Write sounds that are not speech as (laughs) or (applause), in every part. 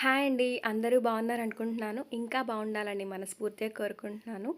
Hi అండి. అందరూ బాగున్నారు అనుకుంటున్నాను. ఇంకా బాగుండాలని మనస్ఫూర్తిగా కోరుకుంటున్నాను.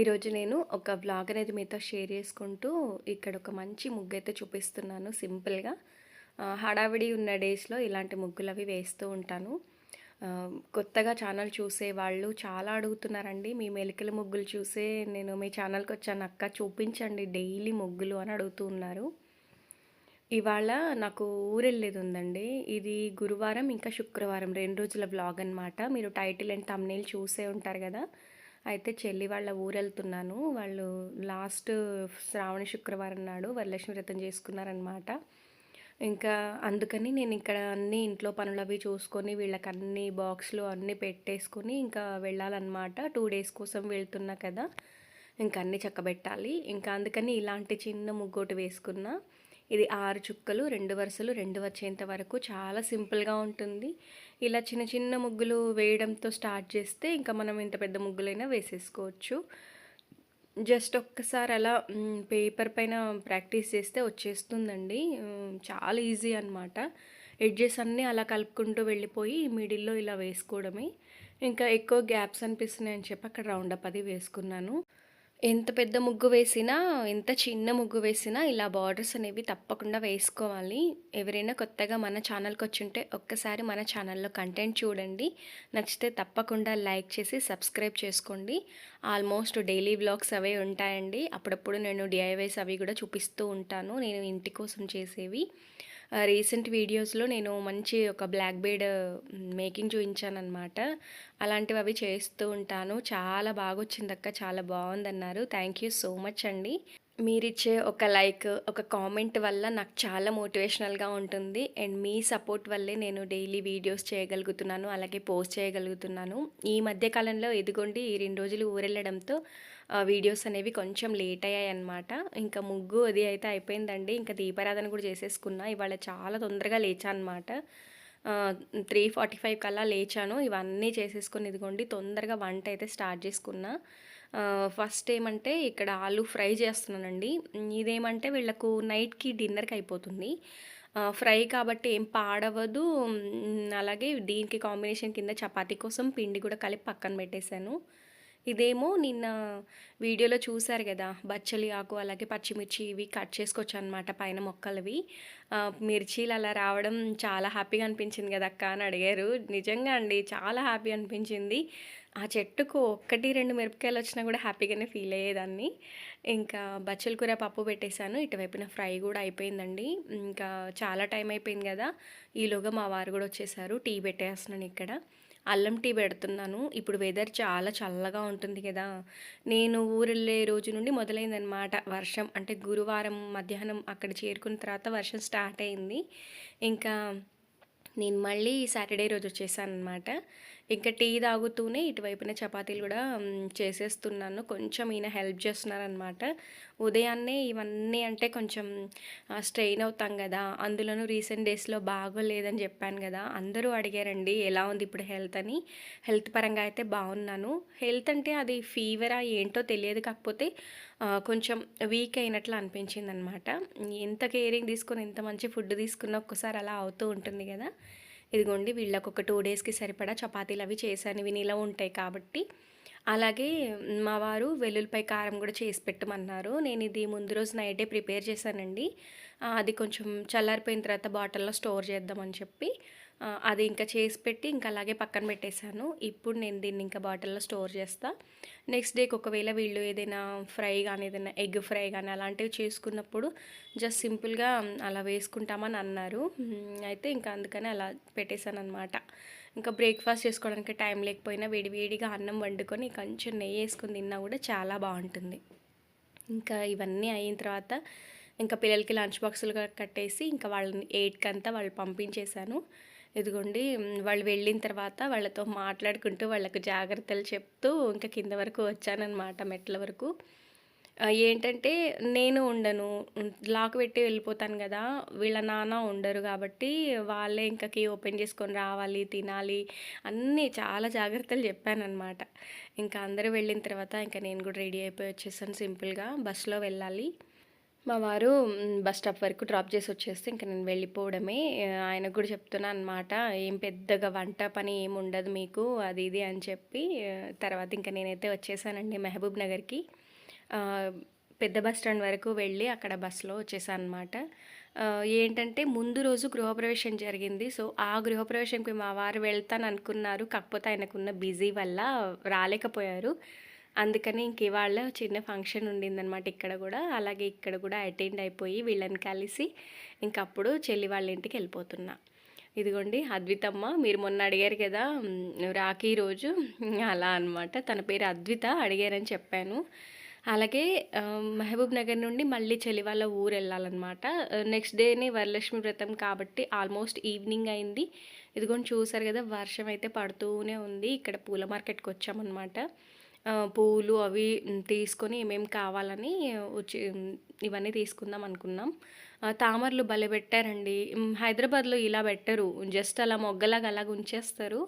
ఈరోజు నేను ఒక వ్లాగ్ అనేది మీతో షేర్ చేసుకుంటూ ఇక్కడ ఒక మంచి ముగ్గు అయితే చూపిస్తున్నాను సింపుల్గా. హడావిడి ఉన్న డేస్లో ఇలాంటి ముగ్గులు అవి వేస్తూ ఉంటాను. కొత్తగా ఛానల్ చూసే వాళ్ళు చాలా అడుగుతున్నారండి. మీ మెలికల ముగ్గులు చూసే నేను మీ ఛానల్కి వచ్చాను అక్క చూపించండి డైలీ ముగ్గులు అని అడుగుతూ ఉన్నారు. ఇవాళ నాకు ఊరెళ్ళేది ఉందండి ఇది గురువారం ఇంకా శుక్రవారం. రెండు రోజుల బ్లాగ్ అనమాట మీరు టైటిల్ అండ్ తమ్నేల్ చూసే ఉంటారు కదా? అయితే చెల్లి వాళ్ళ ఊరెళ్తున్నాను. వాళ్ళు లాస్ట్ శ్రావణ శుక్రవారం నాడు వరలక్ష్మి వ్రతం చేసుకున్నారనమాట ఇంకా అందుకని నేను ఇక్కడ అన్నీ ఇంట్లో పనులు అవి చూసుకొని వీళ్ళకి అన్ని బాక్స్లు అన్నీ పెట్టేసుకొని ఇంకా వెళ్ళాలన్నమాట. టూ డేస్ కోసం వెళ్తున్నా కదా? ఇంకా అన్నీ చక్కబెట్టాలి. ఇంకా అందుకని ఇలాంటి చిన్న ముగ్గోటి వేసుకున్నా. ఇది ఆరు చుక్కలు రెండు వరుసలు రెండు వచ్చేంత వరకు చాలా సింపుల్గా ఉంటుంది. ఇలా చిన్న చిన్న ముగ్గులు వేయడంతో స్టార్ట్ చేస్తే ఇంకా మనం ఇంత పెద్ద ముగ్గులైనా వేసేసుకోవచ్చు. జస్ట్ ఒక్కసారి అలా పేపర్ పైన ప్రాక్టీస్ చేస్తే వచ్చేస్తుందండి. చాలా ఈజీ అనమాట ఎడ్జెస్ అన్నీ అలా కలుపుకుంటూ వెళ్ళిపోయి మిడిల్లో ఇలా వేసుకోవడమే. ఇంకా ఎక్కువ గ్యాప్స్ అనిపిస్తున్నాయని చెప్పి అక్కడ రౌండ్ అది వేసుకున్నాను. ఎంత పెద్ద ముగ్గు వేసినా ఎంత చిన్న ముగ్గు వేసినా ఇలా బార్డర్స్ అనేవి తప్పకుండా వేసుకోవాలి. ఎవరైనా కొత్తగా మన ఛానల్కి వచ్చుంటే ఒక్కసారి మన ఛానల్లో కంటెంట్ చూడండి. నచ్చితే తప్పకుండా లైక్ చేసి సబ్స్క్రైబ్ చేసుకోండి. ఆల్మోస్ట్ డైలీ బ్లాగ్స్ అవే ఉంటాయండి. అప్పుడప్పుడు నేను డిఐవైస్ అవి కూడా చూపిస్తూ ఉంటాను. నేను ఇంటి కోసం చేసేవి. రీసెంట్ వీడియోస్లో నేను మంచి ఒక బ్లాక్ బేడ్ మేకింగ్ చూపించాను అలాంటివి అవి చేస్తూ ఉంటాను. చాలా బాగా వచ్చింది అక్క చాలా బాగుందన్నారు థ్యాంక్ యూ సో మచ్ అండి. మీరిచ్చే ఒక లైక్ ఒక కామెంట్ వల్ల నాకు చాలా మోటివేషనల్గా ఉంటుంది. అండ్ మీ సపోర్ట్ వల్లే నేను డైలీ వీడియోస్ చేయగలుగుతున్నాను అలాగే పోస్ట్ చేయగలుగుతున్నాను. ఈ మధ్య కాలంలో ఎదుగోండి ఈ రెండు రోజులు ఊరెళ్ళడంతో వీడియోస్ అనేవి కొంచెం లేట్ అయ్యాయి అనమాట ఇంకా ముగ్గు అది అయితే అయిపోయిందండి. ఇంకా దీపారాధన కూడా చేసేసుకున్నా. ఇవాళ చాలా తొందరగా లేచా అనమాట త్రీ ఫార్టీ ఫైవ్ కల్లా లేచాను. ఇవన్నీ చేసేసుకొని ఇదిగోండి తొందరగా వంట అయితే స్టార్ట్ చేసుకున్నా. ఫస్ట్ ఏమంటే ఇక్కడ ఆలు ఫ్రై చేస్తున్నానండి. ఇదేమంటే వీళ్ళకు నైట్కి డిన్నర్కి అయిపోతుంది. ఫ్రై కాబట్టి ఏం పాడవదు. అలాగే దీనికి కాంబినేషన్ కింద చపాతీ కోసం పిండి కూడా కలిపి పక్కన పెట్టేశాను. ఇదేమో నిన్న వీడియోలో చూశారు కదా బచ్చలి ఆకు అలాగే పచ్చిమిర్చి ఇవి కట్ చేసుకోవచ్చు అనమాట పైన మొక్కలవి. మిర్చీలు అలా రావడం చాలా హ్యాపీగా అనిపించింది కదా అక్క అని అడిగారు. నిజంగా అండి చాలా హ్యాపీ అనిపించింది. ఆ చెట్టుకు ఒక్కటి రెండు మిరపకాయలు వచ్చినా కూడా హ్యాపీగానే ఫీల్ అయ్యేదాన్ని. ఇంకా బచ్చల కూర పప్పు పెట్టేశాను. ఇటువైపున ఫ్రై కూడా అయిపోయిందండి. ఇంకా చాలా టైం అయిపోయింది కదా. ఈలోగా మా వారు కూడా వచ్చేసారు. టీ పెట్టేస్తున్నాను ఇక్కడ. అల్లం టీ పెడుతున్నాను. ఇప్పుడు వెదర్ చాలా చల్లగా ఉంటుంది కదా. నేను ఊరు రోజు నుండి మొదలైందనమాట వర్షం. అంటే గురువారం మధ్యాహ్నం అక్కడ చేరుకున్న తర్వాత వర్షం స్టార్ట్ అయింది. ఇంకా నేను మళ్ళీ సాటర్డే రోజు వచ్చేసాను అనమాట ఇంకా టీ తాగుతూనే ఇటువైపున చపాతీలు కూడా చేసేస్తున్నాను. కొంచెం ఈయన హెల్ప్ చేస్తున్నారనమాట ఉదయాన్నే ఇవన్నీ అంటే కొంచెం స్ట్రెయిన్ అవుతాం కదా. అందులోనూ రీసెంట్ డేస్లో బాగోలేదని చెప్పాను కదా. అందరూ అడిగారండి ఎలా ఉంది ఇప్పుడు హెల్త్ అని. హెల్త్ పరంగా అయితే బాగున్నాను. హెల్త్ అంటే అది ఫీవరా ఏంటో తెలియదు కాకపోతే కొంచెం వీక్ అయినట్లు అనిపించింది అనమాట ఎంత కేరింగ్ తీసుకొని ఎంత మంచి ఫుడ్ తీసుకున్నా ఒక్కసారి అలా అవుతూ ఉంటుంది కదా. ఇదిగోండి వీళ్ళకు ఒక టూ డేస్కి సరిపడా చపాతీలు అవి చేశాను. ఇవి ఉంటాయి కాబట్టి. అలాగే మా వారు వెల్లుల్లిపై కారం కూడా చేసి పెట్టమన్నారు. నేను ఇది ముందు రోజు నైటే ప్రిపేర్ చేశానండి. అది కొంచెం చల్లారిపోయిన తర్వాత బాటిల్లో స్టోర్ చేద్దామని చెప్పి అది ఇంకా చేసి పెట్టి ఇంకా అలాగే పక్కన పెట్టేశాను. ఇప్పుడు నేను దీన్ని ఇంకా బాటిల్లో స్టోర్ చేస్తా. నెక్స్ట్ డేకి ఒకవేళ వీళ్ళు ఏదైనా ఫ్రై కానీ ఏదైనా ఎగ్ ఫ్రై కానీ అలాంటివి చేసుకున్నప్పుడు జస్ట్ సింపుల్గా అలా వేసుకుంటామని అన్నారు. అయితే ఇంకా అందుకని అలా పెట్టేశాను అనమాట ఇంకా బ్రేక్ఫాస్ట్ చేసుకోవడానికి టైం లేకపోయినా వేడివేడిగా అన్నం వండుకొని కొంచెం నెయ్యి వేసుకొని తిన్నా కూడా చాలా బాగుంటుంది. ఇంకా ఇవన్నీ అయిన తర్వాత ఇంకా పిల్లలకి లంచ్ బాక్సులు కట్టేసి ఇంకా వాళ్ళని ఎయిట్కి అంతా వాళ్ళు పంపించేశాను. ఇదిగోండి వాళ్ళు వెళ్ళిన తర్వాత వాళ్ళతో మాట్లాడుకుంటూ వాళ్ళకు జాగ్రత్తలు చెప్తూ ఇంకా కింద వరకు వచ్చానన్నమాట మెట్ల వరకు. ఏంటంటే నేను ఉండను లాక్ పెట్టి వెళ్ళిపోతాను కదా వీళ్ళ నాన్న ఉండరు కాబట్టి వాళ్ళే ఇంకా కీ ఓపెన్ చేసుకొని రావాలి తినాలి అన్నీ చాలా జాగ్రత్తలు చెప్పానన్నమాట. ఇంకా అందరూ వెళ్ళిన తర్వాత ఇంకా నేను కూడా రెడీ అయిపోయి వచ్చేసాను సింపుల్గా బస్సులో వెళ్ళాలి. మా వారు బస్ స్టాప్ వరకు డ్రాప్ చేసి వచ్చేస్తే ఇంక నేను వెళ్ళిపోవడమే. ఆయనకు కూడా చెప్తున్నా అనమాట. "ఏం పెద్దగా వంట పని ఏమి ఉండదు మీకు" అది ఇది అని చెప్పి తర్వాత ఇంక నేనైతే వచ్చేసానండి మహబూబ్ నగర్‌కి. పెద్ద బస్ స్టాండ్ వరకు వెళ్ళి అక్కడ బస్సులో వచ్చేసాను అనమాట. ఏంటంటే ముందు రోజు గృహప్రవేశం జరిగింది. సో, ఆ గృహప్రవేశంకి మా వారు వెళ్తాను అనుకున్నారు కాకపోతే ఆయనకున్న బిజీ వల్ల రాలేకపోయారు. అందుకని ఇంక ఇవాళ చిన్న ఫంక్షన్ ఉండిందనమాట ఇక్కడ కూడా అలాగే ఇక్కడ కూడా అటెండ్ అయిపోయి వీళ్ళని కలిసి ఇంకప్పుడు చెల్లి వాళ్ళ ఇంటికి వెళ్ళిపోతున్నా. ఇదిగోండి అద్వితమ్మ. మీరు మొన్న అడిగారు కదా! రాఖీ రోజు అలా అనమాట. తన పేరు అద్విత అడిగారని చెప్పాను. అలాగే మహబూబ్ నగర్ నుండి మళ్ళీ చెల్లి వాళ్ళ ఊరు ఆహ్, నెక్స్ట్ డేనే వరలక్ష్మి వ్రతం కాబట్టి ఆల్మోస్ట్ ఈవినింగ్ అయింది. ఇదిగోండి చూసారు కదా! వర్షం అయితే పడుతూనే ఉంది. ఇక్కడ పూల మార్కెట్కి వచ్చామన్నమాట పూలు అవి తీసుకొని ఏమేమి కావాలని వచ్చి ఇవన్నీ తీసుకుందాం అనుకున్నాం. తామరలు భలే పెట్టారండి. హైదరాబాద్‌లో ఇలా పెట్టరు. జస్ట్ అలా మొగ్గలాగా అలాగ ఉంచేస్తారు.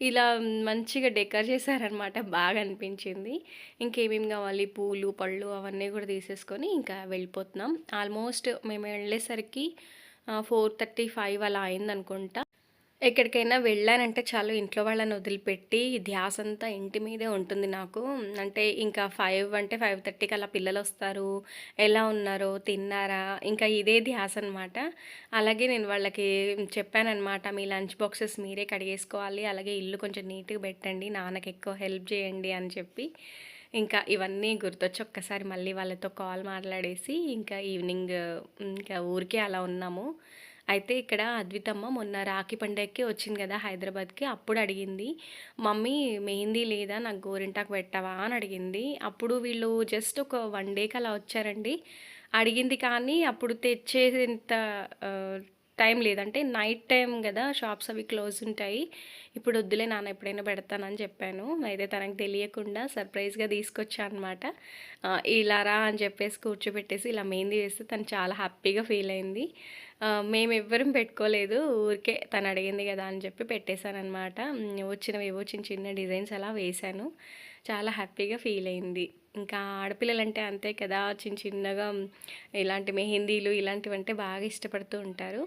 ఇలా మంచిగా డెకర్ చేశారనమాట. బాగా అనిపించింది. ఇంకేమేమి కావాలి పూలు, పళ్ళు అవన్నీ కూడా తీసేసుకొని ఇంకా వెళ్ళిపోతున్నాం. ఆల్మోస్ట్ మేము వెళ్ళేసరికి ఫోర్ థర్టీ ఫైవ్ అలా అయిందనుకుంటా. ఎక్కడికైనా వెళ్ళానంటే చాలు ఇంట్లో వాళ్ళని వదిలిపెట్టి ధ్యాస అంతా ఇంటి మీదే ఉంటుంది నాకు. అంటే ఇంకా ఫైవ్ అంటే 5:30కి అలా పిల్లలు వస్తారు ఎలా ఉన్నారో, తిన్నారా? ఇంకా ఇదే ధ్యాస అనమాట. అలాగే నేను వాళ్ళకి చెప్పానమాట మీ లంచ్ బాక్సెస్ మీరే కడిగేసుకోవాలి. అలాగే ఇల్లు కొంచెం నీట్‌గా పెట్టండి. నాన్నకి ఎక్కువ హెల్ప్ చేయండి అని చెప్పి. ఇంకా ఇవన్నీ గుర్తొచ్చి ఒక్కసారి మళ్ళీ వాళ్ళతో కాల్ మాట్లాడేసి ఇంకా ఈవినింగ్ ఇంకా ఊరికే అలా ఉన్నాము. అయితే ఇక్కడ అద్వితమ్మ మొన్న రాఖీ పండగకి వచ్చింది కదా హైదరాబాద్‌కి. అప్పుడు అడిగింది. "మమ్మీ మెహందీ లేదా? నాకు గోరింటాకు పెట్టవా?" అని అడిగింది. అప్పుడు వీళ్ళు జస్ట్ ఒక వన్ డేకి అలా వచ్చారండి. అడిగింది కానీ అప్పుడు తెచ్చేంత టైం లేదంటే నైట్ టైం కదా షాప్స్ అవి క్లోజ్ ఉంటాయి. ఇప్పుడు వద్దులే నాన్న ఎప్పుడైనా పెడతానని చెప్పాను. అయితే తనకు తెలియకుండా సర్ప్రైజ్‌గా తీసుకొచ్చా అనమాట. ఇలా రా అని చెప్పేసి కూర్చోబెట్టేసి ఇలా మెహందీ వేస్తే తను చాలా హ్యాపీగా ఫీల్ అయింది. మేము మేమెవ్వరం పెట్టుకోలేదు. ఊరికే తను అడిగింది కదా! అని చెప్పి పెట్టేశానమాట వచ్చినవి వచ్చినవేవో చిన్న చిన్న డిజైన్స్ అలా వేశాను. చాలా హ్యాపీగా ఫీల్ అయింది. ఇంకా ఆడపిల్లలంటే అంతే కదా! చిన్న చిన్నగా ఇలాంటి మెహందీలు ఇలాంటివంటే బాగా ఇష్టపడుతూ ఉంటారు.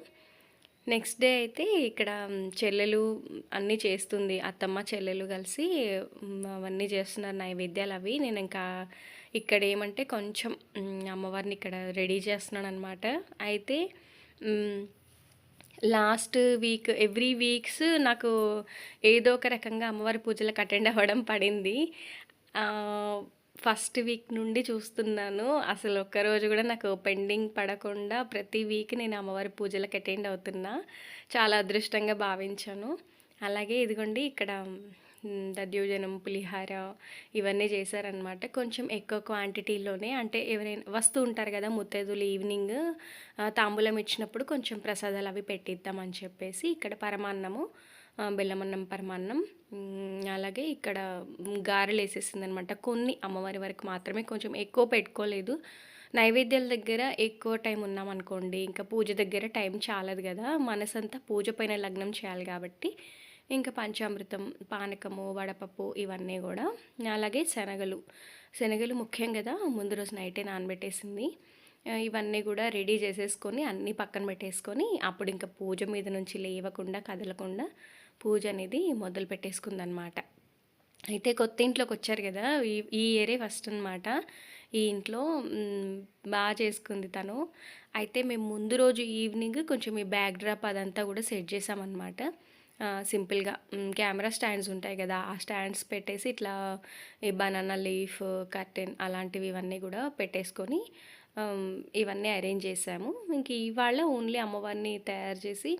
నెక్స్ట్ డే అయితే ఇక్కడ చెల్లెలు అన్నీ చేస్తుంది. అత్తమ్మ, చెల్లెలు కలిసి అవన్నీ చేస్తున్నారు నైవేద్యాలు అవి నేను ఇంకా ఇక్కడ ఏమంటే కొంచెం అమ్మవారిని ఇక్కడ రెడీ చేస్తున్నాను అనమాట అయితే లాస్ట్ వీక్ ఎవ్రీ వీక్స్ నాకు ఏదో ఒక రకంగా అమ్మవారి పూజలకు అటెండ్ అవ్వడం పడింది. ఫస్ట్ వీక్ నుండి చూస్తున్నాను. అసలు ఒక్కరోజు కూడా నాకు పెండింగ్ పడకుండా ప్రతి వీక్ నేను అమ్మవారి పూజలకు అటెండ్ అవుతున్నా. చాలా అదృష్టంగా భావించాను. అలాగే ఇదిగోండి ఇక్కడ దద్యోజనం పులిహార ఇవన్నీ చేశారనమాట. కొంచెం ఎక్కువ క్వాంటిటీలోనే అంటే ఎవరైనా వస్తూ ఉంటారు కదా! ముత్తైదులు ఈవినింగ్ తాంబూలం ఇచ్చినప్పుడు కొంచెం ప్రసాదాలు అవి పెట్టిద్దాం అని చెప్పేసి ఇక్కడ పరమాన్నము బెల్లమన్నం పరమాన్నం అలాగే ఇక్కడ గారెలు వేసేసింది అనమాట కొన్ని అమ్మవారి వరకు మాత్రమే కొంచెం ఎక్కువ పెట్టుకోలేదు. నైవేద్యాల దగ్గర ఎక్కువ టైం ఉన్నామనుకోండి, ఇంకా పూజ దగ్గర టైం చాలదు కదా! మనసంతా పూజ పైన లగ్నం చేయాలి కాబట్టి ఇంకా పంచామృతం, పానకము, వడపప్పు ఇవన్నీ కూడా అలాగే శనగలు. శనగలు ముఖ్యం కదా ముందు రోజు నైటే నానబెట్టేసింది. ఇవన్నీ కూడా రెడీ చేసేసుకొని అన్నీ పక్కన పెట్టేసుకొని అప్పుడు ఇంకా పూజ మీద నుంచి లేవకుండా, కదలకుండా పూజ అనేది మొదలు పెట్టేసుకుందనమాట. అయితే కొత్త ఇంట్లోకి వచ్చారు ఈ ఈ ఇయరే ఫస్ట్ అనమాట. ఈ ఇంట్లో బాగా చేసుకుంది తను. అయితే మేము ముందు రోజు ఈవినింగ్ కొంచెం ఈ బ్యాక్ డ్రాప్ అదంతా కూడా సెట్ చేసామన్నమాట సింపుల్‌గా కెమెరా స్టాండ్స్ ఉంటాయి కదా ఆ స్టాండ్స్ పెట్టేసి ఇట్లా ఈ బనానా లీఫ్, కర్టెన్ అలాంటివి ఇవన్నీ కూడా పెట్టేసుకొని ఇవన్నీ అరేంజ్ చేసాము ఇంక ఇవాళ ఓన్లీ అమ్మవారిని తయారు చేసి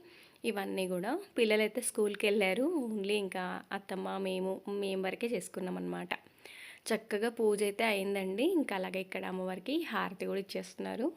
ఇవన్నీ కూడా పిల్లలైతే స్కూల్‌కెళ్ళారు. ఓన్లీ ఇంకా అత్తమ్మ, మేము, మేము వరకే చేసుకున్నాం అనమాట చక్కగా పూజ అయితే అయిందండి. ఇంకా అలాగే ఇక్కడ అమ్మవారికి హారతి కూడా ఇచ్చేస్తున్నారు.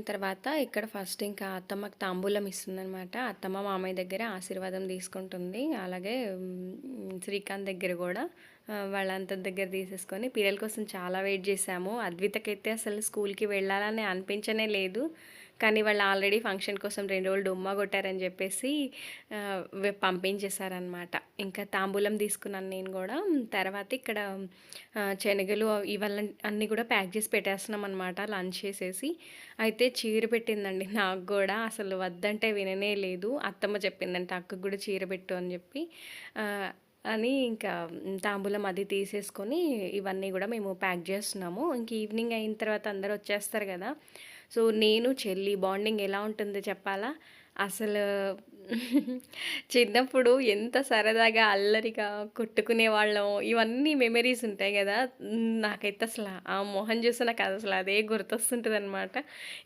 అయిన తర్వాత ఇక్కడ ఫస్ట్ ఇంకా అత్తమ్మకి తాంబూలం ఇస్తుందనమాట అత్తమ్మ మామయ్య దగ్గర ఆశీర్వాదం తీసుకుంటుంది. అలాగే శ్రీకాంత్ దగ్గర కూడా వాళ్ళంత దగ్గర తీసేసుకొని పిల్లల కోసం చాలా వెయిట్ చేశాము. అద్వితకైతే అసలు స్కూల్కి వెళ్ళాలని అనిపించనే లేదు. కానీ వాళ్ళు ఆల్రెడీ ఫంక్షన్ కోసం రెండు రోజులు డుమ్మా కొట్టారని చెప్పేసి పంపించేశారనమాట ఇంకా తాంబూలం తీసుకున్నాను నేను కూడా. తర్వాత ఇక్కడ శనగలు ఇవల్ల అన్నీ కూడా ప్యాక్ చేసి పెట్టేస్తున్నాం అనమాట లంచ్ చేసేసి. అయితే చీర పెట్టిందండి (laughs) నాకు కూడా. అసలు వద్దంటే విననే లేదు. అత్తమ్మ చెప్పిందంటే అక్కకు కూడా చీర పెట్టు అని చెప్పి. అని ఇంకా తాంబూలం అది తీసేసుకొని ఇవన్నీ కూడా మేము ప్యాక్ చేస్తున్నాము. ఇంక ఈవినింగ్ అయిన తర్వాత అందరూ వచ్చేస్తారు కదా. సో నేను చెల్లి బాండింగ్ ఎలా ఉంటుందో చెప్పాలా? అసలు చిన్నప్పుడు ఎంత సరదాగా అల్లరిగా కొట్టుకునే వాళ్ళం. ఇవన్నీ మెమరీస్ ఉంటాయి కదా. నాకైతే అసలు ఆ మొహం చూస్తే నాకు అసలు అదే గుర్తొస్తుంటుంది అనమాట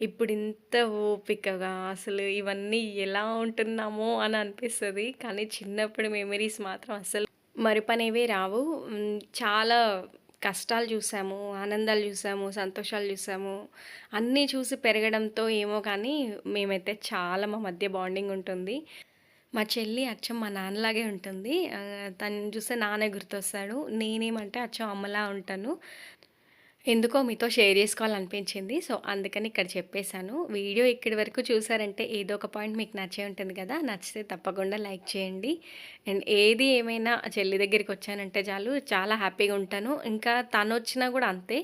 ఇప్పుడు ఇంత ఓపికగా అసలు ఇవన్నీ ఎలా ఉంటున్నామో అని అనిపిస్తుంది. కానీ చిన్నప్పుడు మెమరీస్ మాత్రం అసలు మరుపనేవి రావు. చాలా కష్టాలు చూసాము ఆనందాలు చూసాము సంతోషాలు చూసాము అన్నీ చూసి పెరగడంతో ఏమో కానీ మేమైతే చాలా మా మధ్య బాండింగ్ ఉంటుంది. మా చెల్లి అచ్చం మా నాన్నలాగే ఉంటుంది. తను చూస్తే నాన్నే గుర్తొస్తాడు. నేనేమంటే అచ్చం అమ్మలా ఉంటాను. ఎందుకో మీతో షేర్ చేసుకోవాలనిపించింది. సో అందుకని ఇక్కడ చెప్పేశాను. వీడియో ఇక్కడి వరకు చూసారంటే ఏదో ఒక పాయింట్ మీకు నచ్చే ఉంటుంది కదా నచ్చితే తప్పకుండా లైక్ చేయండి. అండ్ ఏది ఏమైనా చెల్లి దగ్గరికి వచ్చానంటే చాలు చాలా హ్యాపీగా ఉంటాను. ఇంకా తను వచ్చినా కూడా అంతే.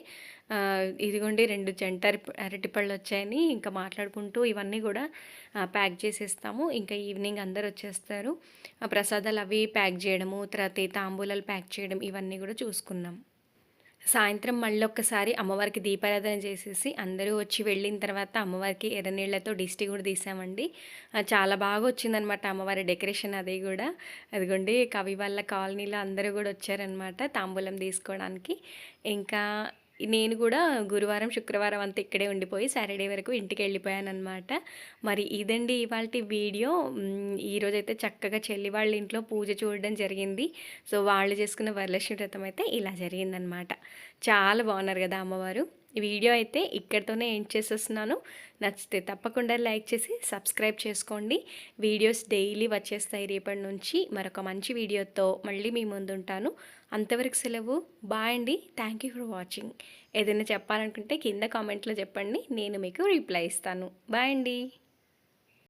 ఇదిగోండి రెండు జంట అరటిపళ్ళు వచ్చాయని ఇంకా మాట్లాడుకుంటూ ఇవన్నీ కూడా ప్యాక్ చేసేస్తాము. ఇంకా ఈవినింగ్ అందరు వచ్చేస్తారు. ఆ ప్రసాదాలు అవి ప్యాక్ చేయడము తర్వాత తాంబూలాలు ప్యాక్ చేయడం ఇవన్నీ కూడా చూసుకున్నాం. సాయంత్రం మళ్ళీ ఒక్కసారి అమ్మవారికి దీపారాధన చేసేసి అందరూ వచ్చి వెళ్ళిన తర్వాత అమ్మవారికి ఎర్రనీళ్ళతో దిష్టి కూడా తీసామండి. చాలా బాగా వచ్చిందనమాట అమ్మవారి డెకరేషన్ అది కూడా. అదిగోండి కవి వాళ్ళ కాలనీలో అందరూ కూడా వచ్చారనమాట తాంబూలం తీసుకోవడానికి. ఇంకా నేను కూడా గురువారం శుక్రవారం అంతా ఇక్కడే ఉండిపోయి సాటర్డే వరకు ఇంటికి వెళ్ళిపోయానమాట అనమాట మరి ఇదండి ఇవాళ వీడియో. ఈరోజైతే చక్కగా చెల్లి వాళ్ళ ఇంట్లో పూజ చూడడం జరిగింది. సో వాళ్ళు చేసుకున్న వరలక్ష్మి వ్రతం అయితే ఇలా జరిగిందనమాట చాలా బాగున్నారు కదా అమ్మవారు. ఈ వీడియో అయితే ఇక్కడితోనే ఎండ్ చేసేస్తున్నాను. నచ్చితే తప్పకుండా లైక్ చేసి సబ్స్క్రైబ్ చేసుకోండి. వీడియోస్ డైలీ వచ్చేస్తాయి రేపటి నుంచి. మరొక మంచి వీడియోతో మళ్ళీ మీ ముందుంటాను అంతవరకు సెలవు. బాయ్ అండి. థ్యాంక్ యూ ఫర్ వాచింగ్ ఏదైనా చెప్పాలనుకుంటే కింద కామెంట్లో చెప్పండి. నేను మీకు రిప్లై ఇస్తాను. బాయ్ అండి.